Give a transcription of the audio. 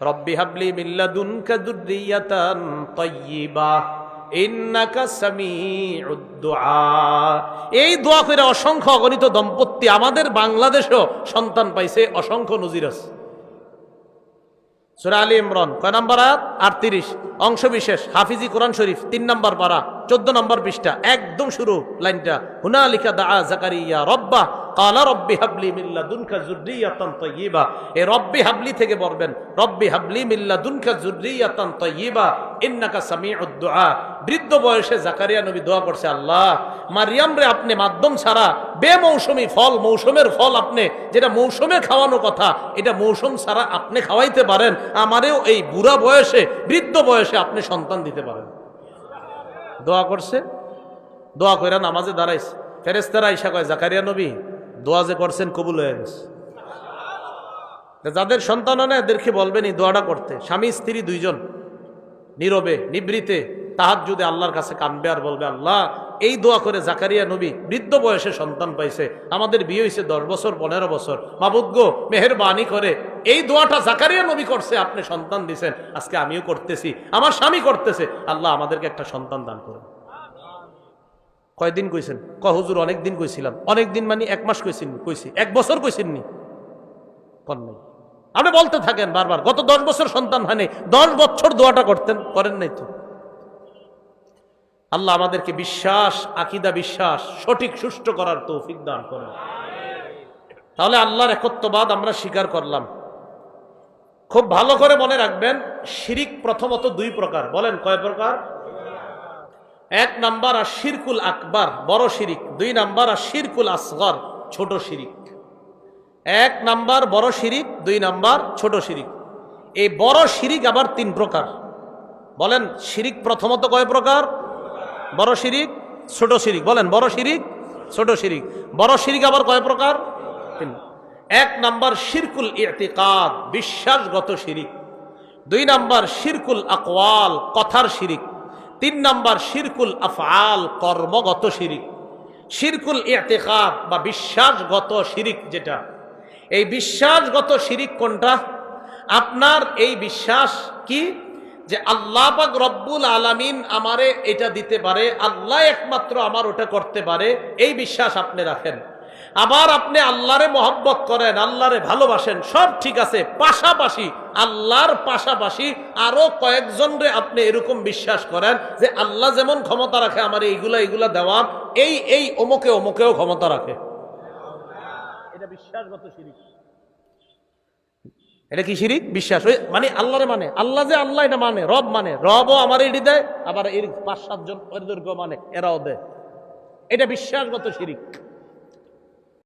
রব্বি হাবলি মিল্লাদুনকা দুররিয়াতান তাইয়্যিবা ইন্নাকা সামিউদ দুআ। এই দোয়া করে অসংখ্য অগণিত দম্পতি আমাদের বাংলাদেশেও সন্তান পাইছে, অসংখ্য নজির আছে। সুরা আলী ইমরান, কয় নম্বর আয়াত? আটত্রিশ। অংশ বিশেষ হাফিজি কোরআন শরীফ, তিন নম্বর পারা, চোদ্দ নম্বর পৃষ্ঠা, একদম শুরু লাইনটা। হুনা লিখা দা জাকারিয়া রব্বা কালা রব্বি হাবলি মিল্লা দুনকা জুররিয়াতান তাইয়্যিবা এই রব্বি হাবলি থেকে বলবেন, রব্বি হাবলি মিল্লা দুনকা জুররিয়াতান তাইয়্যিবা ইন্নাকা সামিউদ দুআ। বৃদ্ধ বয়সে জাকারিয়া নবী দোয়া করছে, আল্লাহ, মারিয়াম রে আপনি মাধ্যম ছাড়া বেমৌসুমি ফল, মৌসুমের ফল আপনি, যেটা মৌসুমে খাওয়ানো কথা, এটা মৌসুম ছাড়া আপনি খাওয়াইতে পারেন, আমারেও এই বুড়া বয়সে, বৃদ্ধ বয়সে আপনি সন্তান দিতে পারেন। দোয়া করছে, দোয়া কইরা নামাজে দাঁড়াইছে। ফেরেস্তারা ইসা কয়, জাকারিয়া নবী দোয়া যে করছেন কবুল হয়ে গেছে। যাদের সন্তান না, এদেরকে বলবেন এই দোয়াটা করতে। স্বামী, স্ত্রী দুইজন, নীরবে, নিবৃতে তাহার যদি আল্লাহর কাছে কানবে আর বলবে, আল্লাহ, এই দোয়া করে জাকারিয়া নবী বৃদ্ধ বয়সে সন্তান পাইছে। আমাদের বিয়ে হয়েছে দশ বছর, পনেরো বছর। মাবুদ্গ মেহরবানি করে, এই দোয়াটা জাকারিয়া নবী করছে, আপনি সন্তান দিছেন। আজকে আমিও করতেছি, আমার স্বামী করতেছে। আল্লাহ আমাদেরকে একটা সন্তান দান করুন। কয়দিন কইছেন? ক হুজুর অনেক দিন কইছিলাম। অনেক দিন মানে এক মাস কইছেন, কইছি। এক বছর কইছেননি। কর নাই। আপনি বলতে থাকেন বারবার, গত দশ বছর সন্তান হয়নি, দশ বছর দোয়াটা করতেন, করেন নাই তো। আল্লাহ আমাদেরকে বিশ্বাস, আকিদা বিশ্বাস, সঠিক, সুষ্ঠু করার তৌফিক দান করেন। তাহলে আল্লাহর একত্ববাদ আমরা স্বীকার করলাম। খুব ভালো করে মনে রাখবেন, শিরিক প্রথমত দুই প্রকার। বলেন, কয় প্রকার? এক নাম্বার আর শিরকুল আকবার, বড় শিরিক। দুই নাম্বার আর শিরকুল আসগর, ছোট শিরিক। এক নাম্বার বড় শিরিক, দুই নাম্বার ছোট শিরিক। এই বড় শিরিক আবার তিন প্রকার। বলেন, শিরিক প্রথমত কয় প্রকার? বড় শিরিক, ছোট শিরিক। বলেন, বড় শিরিক, ছোট শিরিক। বড় শিরিক আবার কয় প্রকার? এক নাম্বার শিরকুল ইতিকাদ, বিশ্বাসগত শিরিক। দুই নাম্বার শিরকুল আকওয়াল, কথার শিরিক। তিন নাম্বার শিরকুল আফআল, কর্মগত শিরিক। শিরকুল ইতিকাদ বা বিশ্বাসগত শিরিক যেটা। এই বিশ্বাসগত শিরিক কোনটা? আপনার এই বিশ্বাস কি? যে আল্লাহ পাক রব্বুল আলামিন আমারে এটা দিতে পারে, আল্লাহ একমাত্র আমার ওটা করতে পারে, এই বিশ্বাস আপনি রাখেন। আবার আপনি আল্লাহরে মহব্বত করেন, আল্লাহরে ভালোবাসেন, সব ঠিক আছে। পাশাপাশি আল্লাহর পাশাপাশি আরও কয়েকজনরে আপনি এরকম বিশ্বাস করেন যে আল্লাহ যেমন ক্ষমতা রাখে, আমার এইগুলা এইগুলা দেওয়ার এই এই অমুকে অমুকেও ক্ষমতা রাখে। এটা বিশ্বাসগত শিরিক। এটা কি শিরিক? বিশ্বাস। ওই মানে আল্লাহরে মানে। আল্লাহ যে আল্লাহ এটা মানে রব মানে। রবও আমার এটি দেয়, আবার এর পাঁচ সাতজন মানে এরাও দেয়। এটা বিশ্বাসগত শিরিক।